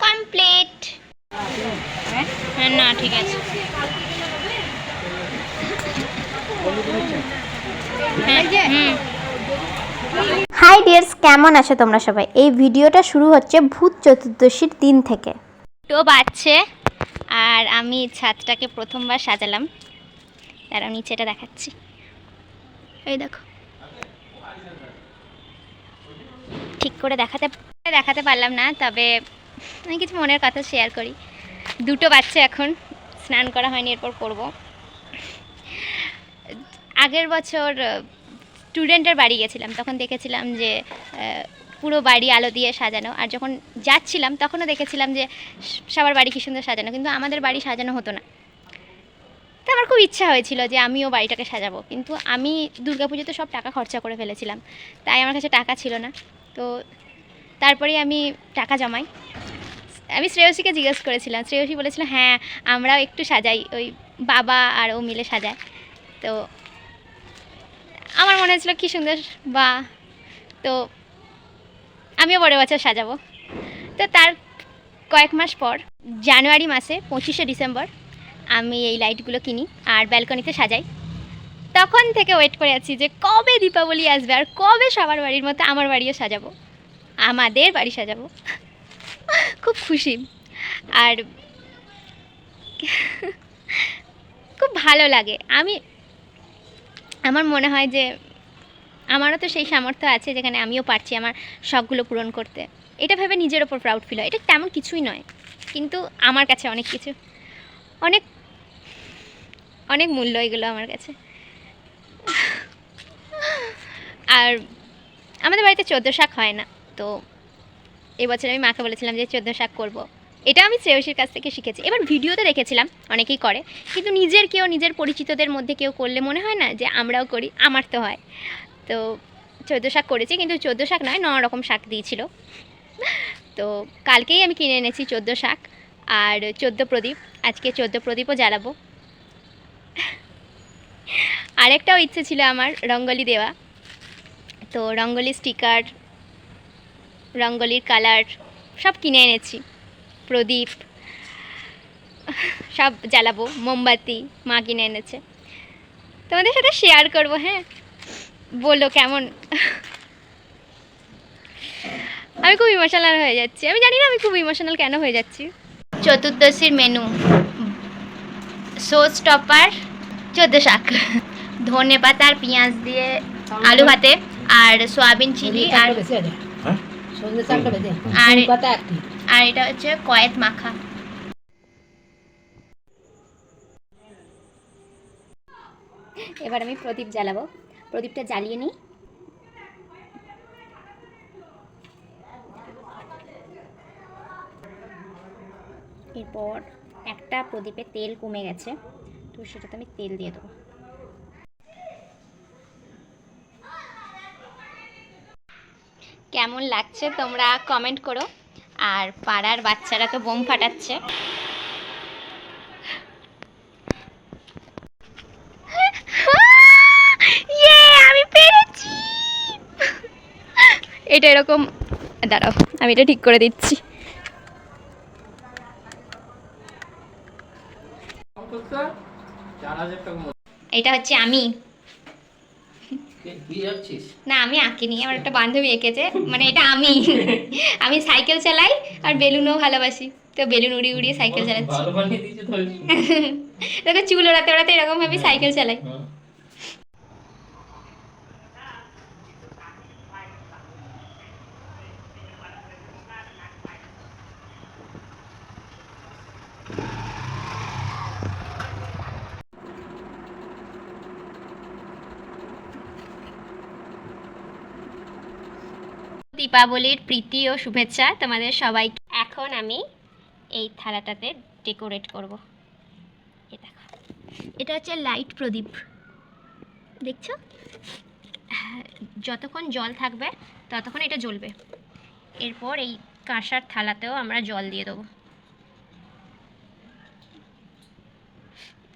Complete হ্যাঁ না ঠিক আছে। হ্যাঁ, হাই ডিয়ার্স কেমন আছো তোমরা সবাই? এই ভিডিওটা শুরু হচ্ছে ভূত চতুর্দশীর দিন থেকে। তো বাজছে আর আমি ছাদটাকে প্রথমবার সাজালাম। তারা নিচেটা দেখাচ্ছি। এই দেখো। ঠিক করে দেখাতে দেখাতে পারলাম না, তবে আমি কিছু মনের কথা শেয়ার করি। দুটো বাচ্চা এখন স্নান করা হয়নি, এরপর করব। আগের বছর স্টুডেন্টের বাড়ি গেছিলাম, তখন দেখেছিলাম যে পুরো বাড়ি আলো দিয়ে সাজানো। আর যখন যাচ্ছিলাম, তখনও দেখেছিলাম যে সবার বাড়ি কী সুন্দর সাজানো, কিন্তু আমাদের বাড়ি সাজানো হতো না। তো আমার খুব ইচ্ছা হয়েছিল যে, আমিও বাড়িটাকে সাজাবো। কিন্তু আমি দুর্গাপুজোতে সব টাকা খরচা করে ফেলেছিলাম। তাই আমার কাছে টাকা ছিল না। তো তারপরেই আমি টাকা জমাই। আমি শ্রেয়সীকে জিজ্ঞেস করেছিলাম, শ্রেয়সী বলেছিল হ্যাঁ আমরাও একটু সাজাই, ওই বাবা আর ও মিলে সাজায়। তো আমার মনে হয়েছিল, কী সুন্দর বা তো আমিও পরের বছর সাজাবো। তো তার কয়েক মাস পর, জানুয়ারি মাসে পঁচিশে ডিসেম্বর, আমি এই লাইটগুলো কিনি আর ব্যালকনিতে সাজাই। তখন থেকে ওয়েট করে আছি যে কবে দীপাবলি আসবে আর কবে সবার বাড়ির মতো আমার বাড়িও সাজাবো। আমাদের বাড়ি সাজাবো। খুব খুশি। আর খুব ভালো লাগে। আমি, আমার মনে হয় যে আমারও তো সেই সামর্থ্য আছে যেখানে আমিও পারছি আমার শখগুলো পূরণ করতে। এটা ভেবে নিজের ওপর প্রাউড ফিল হয়। এটা তেমন কিছুই নয়। কিন্তু আমার কাছে অনেক কিছু, অনেক অনেক মূল্য এগুলো আমার কাছে। আর আমাদের বাড়িতে চোদ্দ শাক হয় না, তো এবছর আমি মাকে বলেছিলাম যে চোদ্দ শাক করব। এটা আমি শ্রেয়সীর কাছ থেকে শিখেছি। এবার ভিডিওতে দেখেছিলাম, অনেকেই করে, কিন্তু নিজের কেউ, নিজের পরিচিতদের মধ্যে কেউ করলে মনে হয় না যে আমরাও করি? আমার তো হয়। তো চোদ্দ শাক করেছি, কিন্তু চোদ্দ শাক নয় নানা রকম শাক দিয়েছিল। তো কালকেই আমি কিনে এনেছি চোদ্দ শাক, আর চোদ্দ প্রদীপ, আজকে চোদ্দ প্রদীপও জ্বালাবো। আরেকটাও ইচ্ছে ছিল আমার, রঙ্গলি দেওয়া। তো রঙ্গলি স্টিকার রঙ্গলির কালার সব কিনে এনেছি। প্রদীপ, সব জ্বালাবো, মোমবাতি মা কিনে এনেছে। তোমাদের সাথে শেয়ার করব হ্যাঁ? বলো কেমন? আমি খুব ইমোশনাল হয়ে যাচ্ছি। আমি জানি না আমি খুব ইমোশনাল কেন হয়ে যাচ্ছি। চতুর্দশীর মেনু সোস টপার চোদ্দ শাক। ধনে পাতা আর পেঁয়াজ দিয়ে আলু ভাতে আর সয়াবিন চিলি আর হ্যাঁ? আর আর এটা হচ্ছে কয়েত মাখা। এবার আমি প্রদীপ জ্বালাবো। প্রদীপটা জ্বালিয়ে নিই। এরপর একটা প্রদীপে তেল কমে গেছে তো সেটাতে আমি তেল দিয়ে দেবো। কেমন লাগছে তোমরা কমেন্ট করো। আর পাড়ার বাচ্চারা তো বোম ফাটাচ্ছে। ইয়ে, এটা এরকম দাঁড়াও আমি এটা ঠিক করে দিচ্ছি। এটা হচ্ছে আমি। না আমি আঁকিনি আমার একটা বান্ধবী এঁকেছে মানে এটা আমি। আমি সাইকেল চালাই আর বেলুনও ভালোবাসি তো বেলুন উড়িয়ে উড়িয়ে সাইকেল চালাচ্ছি। দেখো চুল ওড়াতে ওড়াতে এরকম ভাবে সাইকেল চালাই। দীপাবলির প্রীতি ও শুভেচ্ছা তোমাদের সবাই এখন আমি এই থালাটাতে ডেকোরেট করব। এটা হচ্ছে লাইট প্রদীপ। দেখছ? যতক্ষণ জল থাকবে, ততক্ষণ এটা জ্বলবে। এরপর এই কাঁসার থালাতেও আমরা জল দিয়ে দেবো।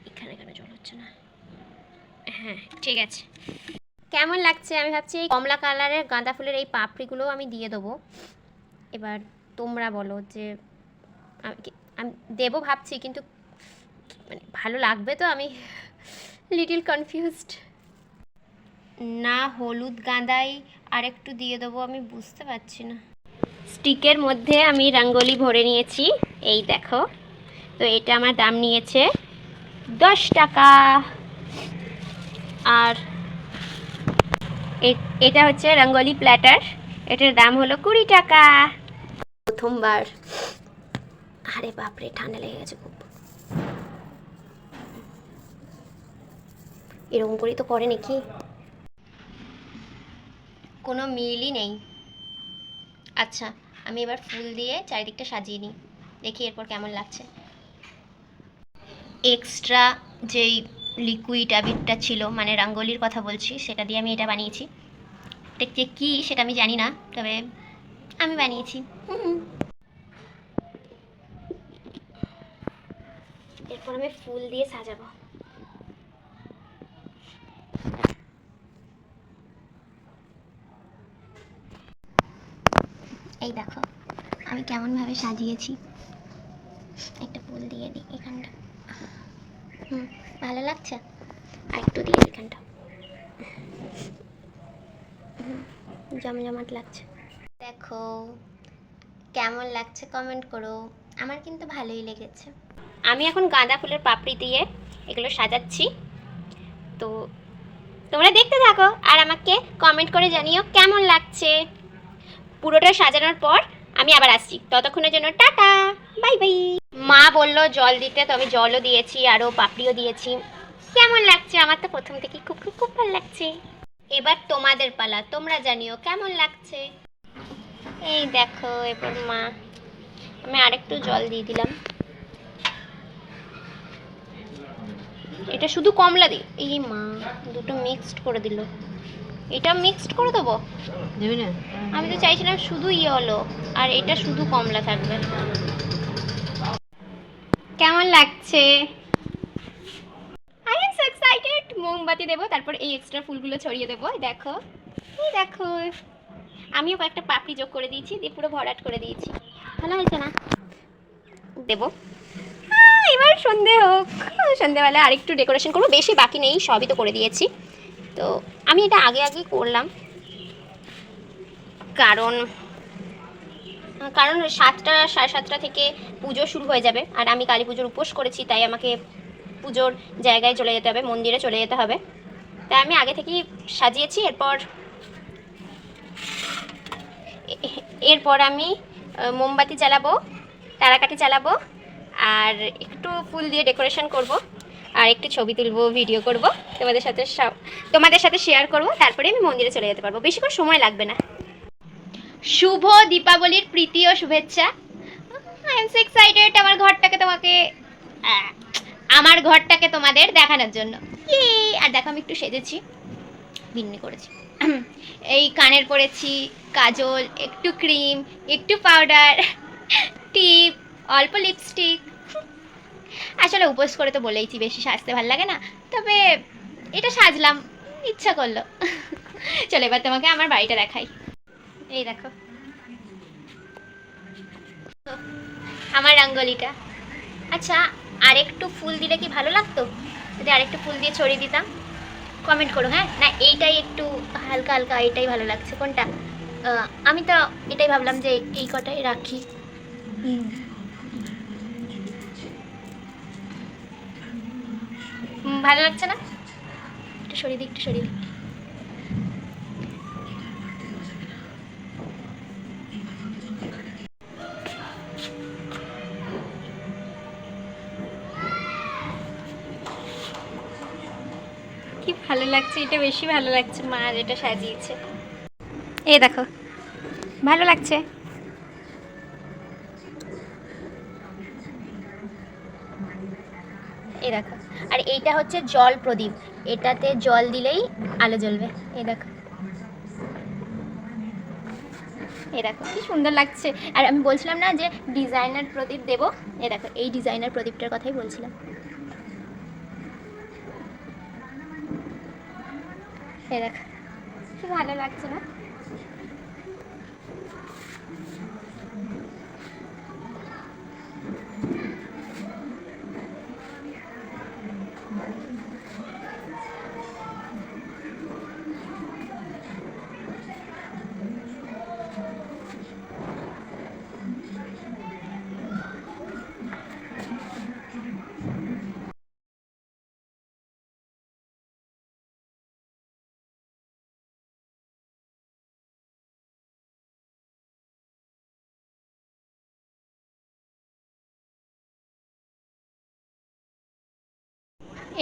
এখানে কেন জল হচ্ছে না? হ্যাঁ ঠিক আছে। কেমন লাগছে? আমি ভাবছি এই কমলা কালারের গাঁদা ফুলের এই পাপড়িগুলো আমি দিয়ে দেবো। এবার তোমরা বলো যে, আমি দেবো ভাবছি, কিন্তু মানে ভালো লাগবে তো আমি লিটিল কনফিউজড না, হলুদ গাঁদাই আর একটু দিয়ে দেবো, আমি বুঝতে পারছি না। স্টিকের মধ্যে আমি রঙ্গোলি ভরে নিয়েছি, এই দেখো। তো এটা আমার দাম নিয়েছে দশ টাকা। আর এটা হচ্ছে রঙ্গোলি প্ল্যাটার। এটার দাম হলো কুড়ি টাকা। প্রথমবার। আরে বাপরে ঠান্ডা লেগে গেছে খুব। এরকম করেই তো করে নাকি? কোনো মিলই নেই। আচ্ছা আমি এবার ফুল দিয়ে চারিদিকটা সাজিয়ে নিই। দেখি এরপর কেমন লাগছে। এক্সট্রা যেই লিকুইড আবিরটা ছিল মানে রাঙ্গোলির কথা বলছি, সেটা দিয়ে আমি এটা বানিয়েছি। এটা যে কী, সেটা আমি জানি না, তবে আমি বানিয়েছি। এরপর আমি ফুল দিয়ে সাজাবো। এই দেখো, আমি কেমনভাবে সাজিয়েছি। একটা ফুল দিয়ে দিই এখানটা। হুম। ভালো লাগছে? আর একটু দিয়ে এখানটা জমজমাট লাগছে। দেখো, কেমন লাগছে কমেন্ট করো। আমার কিন্তু ভালোই লেগেছে। আমি এখন গাঁদা ফুলের পাপড়ি দিয়ে এগুলো সাজাচ্ছি। তো তোমরা দেখতে থাকো আর আমাকে কমেন্ট করে জানিও কেমন লাগছে। পুরোটা সাজানোর পর আমি আবার আসছি। ততক্ষণের জন্য টাটা বাই বাই মা বলল জল দিতে তো আমি জলও দিয়েছি আরও পাপড়িও দিয়েছি। কেমন লাগছে? আমার তো প্রথম থেকে খুব খুব খুব ভালো লাগছে। এবার তোমাদের পালা তোমরা জানিও কেমন লাগছে? এই দেখো এবার মা আমি আরেকটু জল দিয়ে দিলাম। এটা শুধু কমলা দিই এই মা দুটো মিক্সড করে দিল। এটা মিক্সড করে দেবো? আমি তো চাইছিলাম শুধু ইয়ে হলো আর এটা শুধু কমলা থাকবে। কেমন লাগছে? আই এম সো এক্সাইটেড মোমবাতি দেবো, তারপর এই এক্সট্রা ফুলগুলো ছড়িয়ে দেবো দেখো, এই দেখো। আমিও কয়েকটা পাপড়ি যোগ করে দিয়েছি, দিয়ে পুরো ভরাট করে দিয়েছি। ভালো হয়েছে না? দেবো। এবার সন্ধে হোক। সন্ধেবেলা আরেকটু ডেকোরেশন করব, বেশি বাকি নেই, সবই তো করে দিয়েছি। তো আমি এটা আগে আগে করলাম। কারণ কারণ সাতটা, সাড়ে সাতটা থেকে পুজো শুরু হয়ে যাবে। আর আমি কালী পুজোর উপোস করেছি, তাই আমাকে পুজোর জায়গায় চলে যেতে হবে, মন্দিরে চলে যেতে হবে। তাই আমি আগে থেকেই সাজিয়েছি, এরপর এরপর আমি মোমবাতি জ্বালাবো, তারাকাঠি জ্বালাবো, আর একটু ফুল দিয়ে ডেকোরেশন করব, আর একটু ছবি তুলবো, ভিডিও করব, তোমাদের সাথে তোমাদের সাথে শেয়ার করব, তারপরে আমি মন্দিরে চলে যেতে পারব। বেশিক্ষণ সময় লাগবে না। শুভ দীপাবলির প্রীতি ও শুভেচ্ছা। আই এম সো এক্সাইটেড আমার ঘরটাকে তোমাকে আমার ঘরটাকে তোমাদের দেখানোর জন্য! আর দেখো আমি একটু সেজেছি বিন্নি করেছি। এই কানের পরেছি কাজল, একটু ক্রিম, একটু পাউডার, টিপ, অল্প লিপস্টিক আসলে উপোস করে তো বলেইছি, বেশি সাজতে ভালো লাগে না। তবে এটা সাজলাম, ইচ্ছা করল। চলো এবার তোমাকে আমার বাড়িটা দেখাই। এই দেখো। আমার রঙ্গোলিটা আচ্ছা আরেকটু ফুল দিলে কি ভালো লাগতো? যদি আরেকটু ফুল দিয়ে ছড়িয়ে দিতাম। কমেন্ট করো হ্যাঁ? না, এইটাই একটু হালকা হালকা এটাই ভালো লাগছে। কোনটা? আমি তো এটাই ভাবলাম যে এই কটাই রাখি। ভালো লাগছে না? একটু সরিয়ে দিই, একটু সরিয়ে দিই। লাগছে, এটা বেশি ভালো লাগছে, মা যেটা সাজিয়েছে। এই দেখো, ভালো লাগছে। এই দেখো, আর এইটা হচ্ছে জল প্রদীপ। এটাতে জল দিলেই আলো জ্বলবে। এই দেখো। এই দেখো, কি সুন্দর লাগছে। আর আমি বলছিলাম না যে ডিজাইনার প্রদীপ দেবো? এই দেখো, এই ডিজাইনার প্রদীপটার কথাই বলছিলাম। এই দেখ ভালো লাগছে না?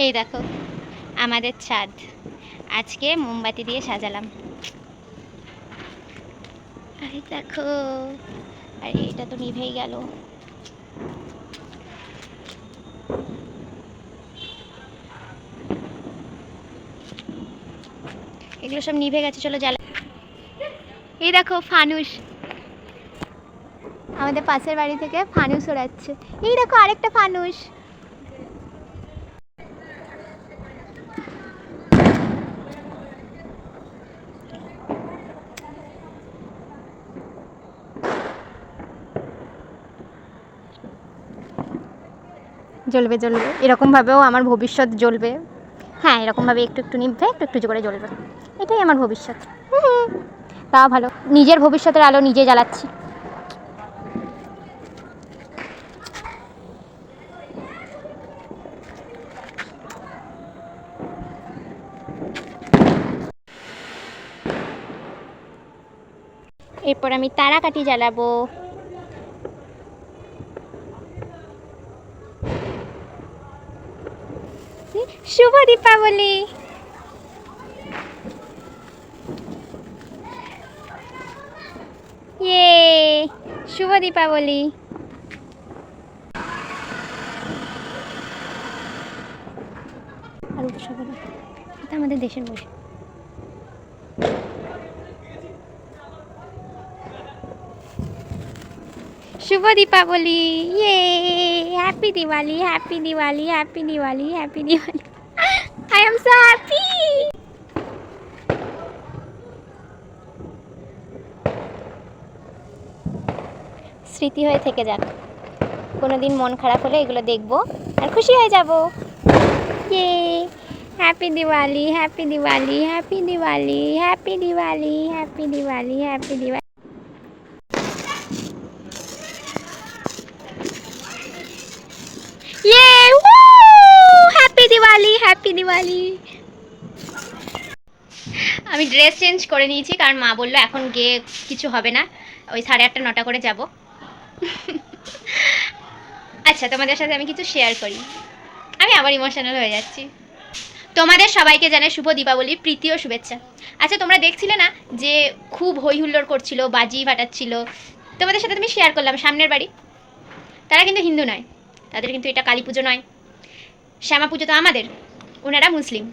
এই দেখো, আমাদের ছাদ। আজকে মোমবাতি দিয়ে সাজালাম। আরে দেখো, আর এটা তো নিভেই গেল। এগুলো সব নিভে গেছে, চলো জ্বালা। এই দেখো, ফানুস। আমাদের পাশের বাড়ি থেকে ফানুস ওড়াচ্ছে। এই দেখো, আরেকটা ফানুস। জ্বলবে জ্বলবে। এরকমভাবেও আমার ভবিষ্যৎ জ্বলবে। হ্যাঁ এরকমভাবে একটু একটু নিভবে, একটু একটু করে জ্বলবে। এটাই আমার ভবিষ্যৎ। তা ভালো। নিজের ভবিষ্যতের আলো নিজে জ্বালাচ্ছি। এরপর আমি তারাকাঠি জ্বালাবো শুভ দীপাবলি ইয়ে শুভ দীপাবলি আর উৎসব এটা আমাদের দেশের বসে শুভ দীপাবলি ইয়ে happy Diwali happy Diwali happy Diwali happy Diwali am so happy স্মৃতি হয়ে থেকে যাক। কোনোদিন মন খারাপ হলে এগুলো দেখব আর খুশি হয়ে যাব। ইয়ে happy Diwali happy Diwali happy Diwali happy Diwali happy Diwali happy Diwali ইয়ে হ্যাপি দিওয়ালি হ্যাপি দিওয়ালি আমি ড্রেস চেঞ্জ করে নিয়েছি, কারণ মা বলল এখন গিয়ে কিছু হবে না। ওই সাড়ে আটটা, নটা করে যাব। আচ্ছা তোমাদের সাথে আমি কিছু শেয়ার করি। আমি আবার ইমোশনাল হয়ে যাচ্ছি। তোমাদের সবাইকে জানাই শুভ দীপাবলির প্রীতি ও শুভেচ্ছা। আচ্ছা তোমরা দেখছিলে না যে খুব হই হুল্লোড় করছিল, বাজি ফাটাচ্ছিল? তোমাদের সাথে তুমি শেয়ার করলাম সামনের বাড়ি। তারা কিন্তু হিন্দু নয়, তাদের কিন্তু এটা কালী পুজো নয়। শ্যামা পুজো তো আমাদের। ওনারা মুসলিম।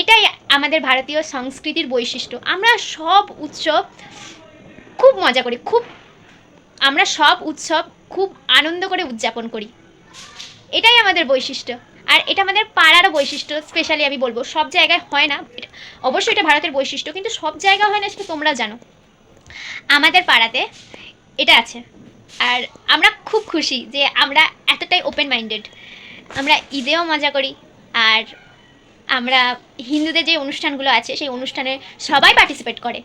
এটাই আমাদের ভারতীয় সংস্কৃতির বৈশিষ্ট্য। আমরা সব উৎসব খুব মজা করি, খুব আমরা সব উৎসব খুব আনন্দ করে উদযাপন করি। এটাই আমাদের বৈশিষ্ট্য। আর এটা আমাদের পাড়ারও বৈশিষ্ট্য স্পেশালি আমি বলব, সব জায়গায় হয় না। অবশ্যই এটা ভারতের বৈশিষ্ট্য, কিন্তু সব জায়গায় হয় না সেটা তোমরা জানো। আমাদের পাড়াতে এটা আছে। আর আমরা খুব খুশি যে আমরা এতটাই ওপেন মাইন্ডেড আমরা ঈদেও মজা করি আর আমরা হিন্দুদের যে অনুষ্ঠানগুলো আছে, সেই অনুষ্ঠানে সবাই পার্টিসিপেট করে।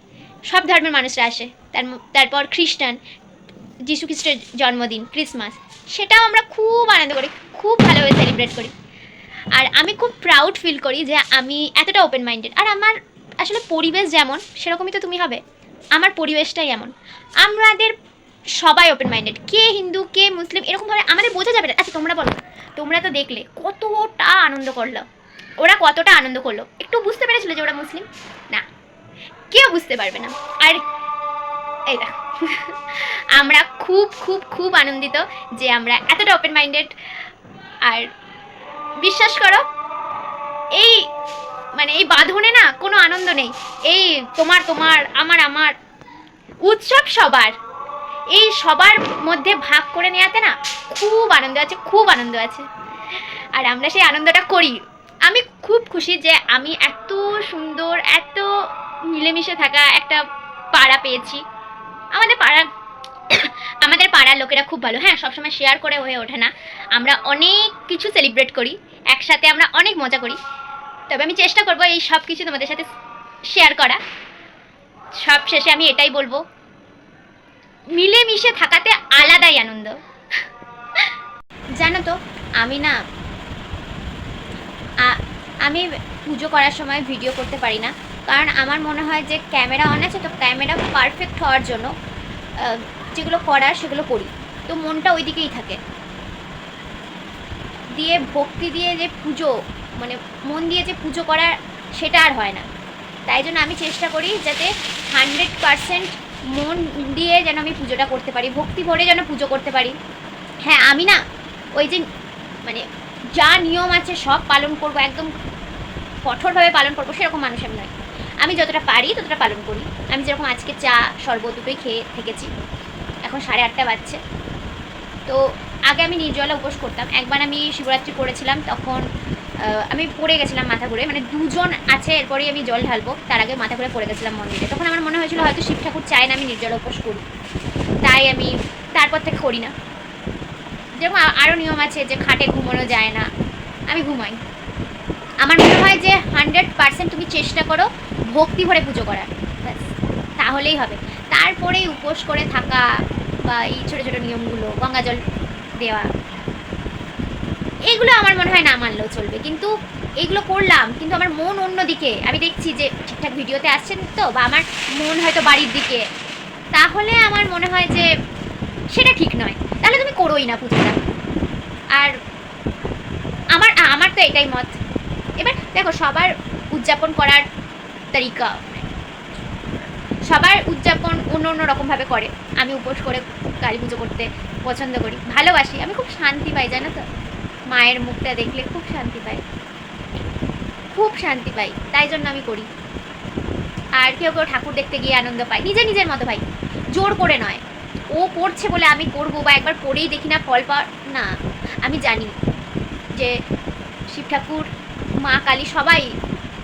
সব ধর্মের মানুষরা আসে। তার তারপর খ্রিস্টান যিশু খ্রিস্টের জন্মদিন, ক্রিসমাস, সেটাও আমরা খুব আনন্দ করি, খুব ভালোভাবে সেলিব্রেট করি। আর আমি খুব প্রাউড ফিল করি যে আমি এতটা ওপেন মাইন্ডেড আর আমার আসলে পরিবেশ যেমন, সেরকমই তো তুমি হবে। আমার পরিবেশটাই এমন। আমাদের সবাই ওপেন মাইন্ডেড কে হিন্দু, কে মুসলিম এরকমভাবে আমাদের বোঝা যাবে না। আচ্ছা তোমরা বলো, তোমরা তো দেখলে কতটা আনন্দ করল। ওরা কতটা আনন্দ করল। একটু বুঝতে পেরেছিল যে ওরা মুসলিম? না, কেউ বুঝতে পারবে না। আর দেখো, আমরা খুব খুব খুব আনন্দিত যে আমরা এতটা ওপেন মাইন্ডেড আর বিশ্বাস করো, এই মানে এই বাঁধনে না কোনো আনন্দ নেই। এই তোমার তোমার, আমার আমার, উৎসব সবার। এই সবার মধ্যে ভাগ করে নেওয়াতে না খুব আনন্দ আছে, খুব আনন্দ আছে। আর আমরা সেই আনন্দটা করি। আমি খুব খুশি যে আমি এত সুন্দর, এত মিলেমিশে থাকা একটা পাড়া পেয়েছি। আমাদের পাড়া, আমাদের পাড়ার লোকেরা খুব ভালো। হ্যাঁ সবসময় শেয়ার করে হয়ে ওঠে না। আমরা অনেক কিছু সেলিব্রেট করি, একসাথে আমরা অনেক মজা করি। তবে আমি চেষ্টা করব এই সব কিছু তোমাদের সাথে শেয়ার করা। সব শেষে আমি এটাই বলব মিলেমিশে থাকাতে আলাদাই আনন্দ। জানো তো, আমি না আমি পুজো করার সময় ভিডিও করতে পারি না। কারণ আমার মনে হয় যে ক্যামেরা অন আছে, তো ক্যামেরা পারফেক্ট হওয়ার জন্য যেগুলো করার সেগুলো করি। তো মনটা ওই দিকেই থাকে। দিয়ে ভক্তি দিয়ে যে পুজো মানে মন দিয়ে যে পুজো করা সেটা আর হয় না। তাই জন্য আমি চেষ্টা করি যাতে হান্ড্রেড পারসেন্ট মন দিয়ে যেন আমি পুজোটা করতে পারি, ভক্তি ভরে যেন পুজো করতে পারি। হ্যাঁ আমি না ওই যে মানে যা নিয়ম আছে সব পালন করব, একদম কঠোরভাবে পালন করব, সেরকম মানুষ আমি নয় আমি যতটা পারি ততটা পালন করি। আমি যেরকম আজকে চা শরবত খেয়ে থেকেছি। এখন সাড়ে আটটা বাজছে। তো আগে আমি নির্জলা উপোস করতাম। একবার আমি শিবরাত্রি করেছিলাম, তখন আমি পড়ে গেছিলাম মাথা ঘুরে মানে দুজন আছে, এরপরেই আমি জল ঢালবো। তার আগে মাথা ঘুরে পড়ে গেছিলাম মন্দিরে। তখন আমার মনে হয়েছিল হয়তো শিব ঠাকুর চায় না আমি নির্জলা উপোস করি। তাই আমি তারপর থেকে করি না। যেরকম আরও নিয়ম আছে যে খাটে ঘুমানো যায় না। আমি ঘুমাই। আমার মনে হয় যে হান্ড্রেড পার্সেন্ট তুমি চেষ্টা করো ভক্তি ভরে পুজো করার। ব্যাস, তাহলেই হবে। তারপরেই উপোস করে থাকা বা এই ছোটো ছোটো নিয়মগুলো, গঙ্গা জল দেওয়া। এগুলো আমার মনে হয় না মানলেও চলবে। কিন্তু এগুলো করলাম, কিন্তু আমার মন অন্যদিকে আমি দেখছি যে ঠিকঠাক ভিডিওতে আসছেন তো, বা আমার মন হয়তো বাড়ির দিকে। তাহলে আমার মনে হয় যে সেটা ঠিক নয়। তাহলে তুমি করোই না পুজোটা। আর আমার আমার তো এটাই মত। এবার দেখো, সবার উদযাপন করার তারিকা। সবার উদযাপন অন্য অন্য রকমভাবে করে। আমি উপোস করে কালী পুজো করতে পছন্দ করি। ভালোবাসি। আমি খুব শান্তি পাই, জানো তো? মায়ের মুখটা দেখলে খুব শান্তি পাই। খুব শান্তি পাই। তাই জন্য আমি করি। আর কেউ কেউ ঠাকুর দেখতে গিয়ে আনন্দ পায়। নিজে নিজের মতো ভাই। জোর করে নয়। ও করছে বলে আমি করব বা একবার পড়েই দেখি না ফল পাওয়ার। না। আমি জানি যে শিব ঠাকুর, মা কালী সবাই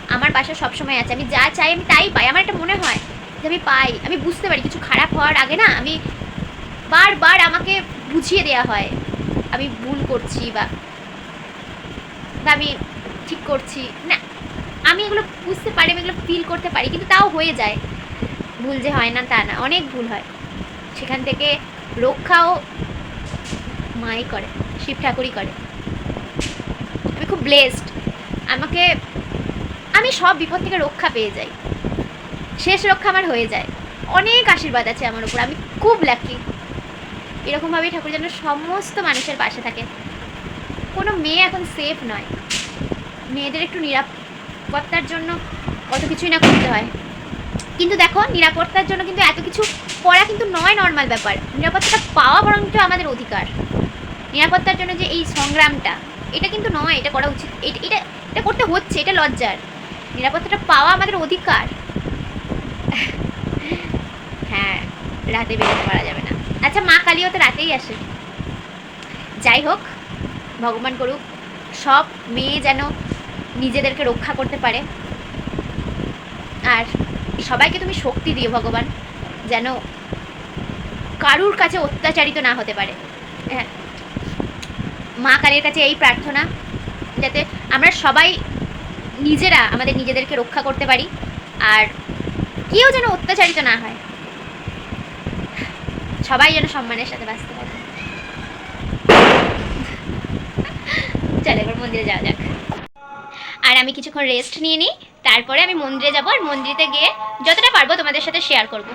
আমার পাশে সবসময় আছে। আমি যা চাই আমি তাই পাই। আমার একটা মনে হয় যে আমি পাই, আমি বুঝতে পারি, কিছু খারাপ হওয়ার আগে না আমি বারবার আমাকে বুঝিয়ে দেওয়া হয়, আমি ভুল করছি বা আমি ঠিক করছি। না, আমি এগুলো বুঝতে পারি, আমি এগুলো ফিল করতে পারি, কিন্তু তাও হয়ে যায়। ভুল যে হয় না তা না, অনেক ভুল হয়। সেখান থেকে রক্ষাও মাই করে, শিব ঠাকুরই করে। আমি খুব ব্লেসড আমাকে, আমি সব বিপদ থেকে রক্ষা পেয়ে যাই। শেষ রক্ষা আমার হয়ে যায়। অনেক আশীর্বাদ আছে আমার উপর, আমি খুব লাকি এরকমভাবেই ঠাকুর যেন সমস্ত মানুষের পাশে থাকে। কোনো মেয়ে এখন সেফ নয়। মেয়েদের একটু নিরাপত্তার জন্য কত কিছুই না করতে হয়। কিন্তু দেখো, নিরাপত্তার জন্য কিন্তু এত কিছু করা কিন্তু নয় নর্মাল ব্যাপার। নিরাপত্তাটা পাওয়া বরঞ্চ আমাদের অধিকার। নিরাপত্তার জন্য যে এই সংগ্রামটা, এটা কিন্তু নয়, এটা করা উচিত। এটা এটা এটা করতে হচ্ছে, এটা লজ্জার। নিরাপত্তাটা পাওয়া আমাদের অধিকার। হ্যাঁ রাতে বেরোতে পারা যাবে না। আচ্ছা মা কালীও তো রাতেই আসে। যাই হোক, ভগবান করুক, সব মেয়ে যেন নিজেদেরকে রক্ষা করতে পারে। আর সবাইকে তুমি শক্তি দিও ভগবান, যেন কারুর কাছে অত্যাচারিত না হতে পারে। হ্যাঁ মা কালীর কাছে এই প্রার্থনা, যাতে আমরা সবাই নিজেরা আমাদের নিজেদেরকে রক্ষা করতে পারি। আর কেউ যেন অত্যাচারিত না হয়। সবাই যেন সম্মানের সাথে বাঁচতে পারে চলে, এবার মন্দিরে যাওয়া যাক। আর আমি কিছুক্ষণ রেস্ট নিয়ে নিই, তারপরে আমি মন্দিরে যাব, আর মন্দিরে গিয়ে যতটা পারব তোমাদের সাথে শেয়ার করব।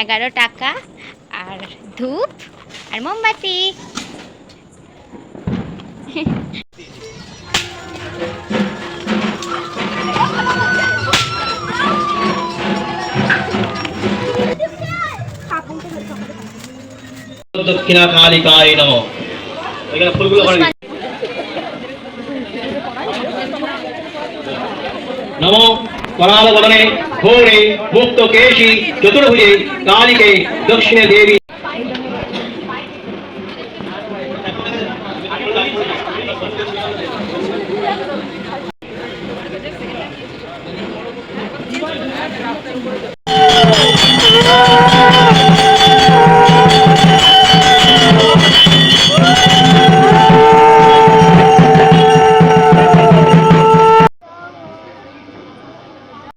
এগারো টাকা আর ধূপ আর মোমবাতি। নমো। নম। করালে घोड़े मुक्त केशी चतुर्भुजे कालिके दक्षिण देवी